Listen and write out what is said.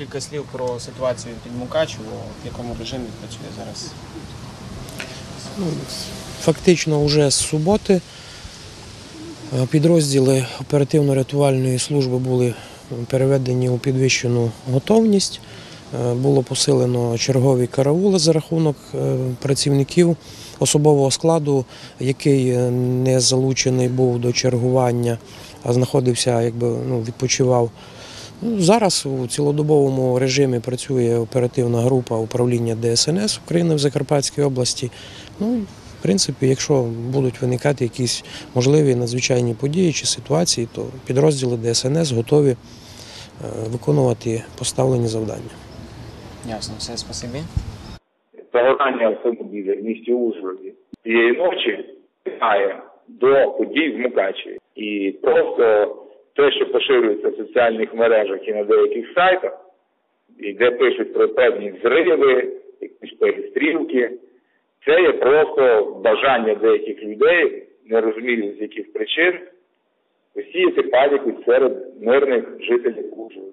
Кілька слів про ситуацію під Мукачево, в якому режимі працює зараз. Фактично вже з суботи е, підрозділи оперативно-рятувальної служби були переведені у підвищену готовність. Е, Було посилено чергові караули за рахунок е, працівників особового складу, який не залучений був до чергування, а знаходився, якби ну, відпочивав. Ну, Зараз у цілодобовому режимі працює оперативна група управління ДСНС України в Закарпатській області. Ну, в принципі, якщо будуть виникати якісь можливі надзвичайні події чи ситуації, то підрозділи ДСНС готові е, виконувати поставлені завдання. Ясно, все, спасибі. загорання автомобіля в місті Ужгороді цієї ночі питає до подій в Мукачеві. І просто те, що поширюється в соціальних мережах і на деяких сайтах, і де пишуть про певні зриви, якісь перестрілки, це є просто бажання деяких людей, не розумію з яких причин, посіяти паніку серед мирних жителів Ужгорода.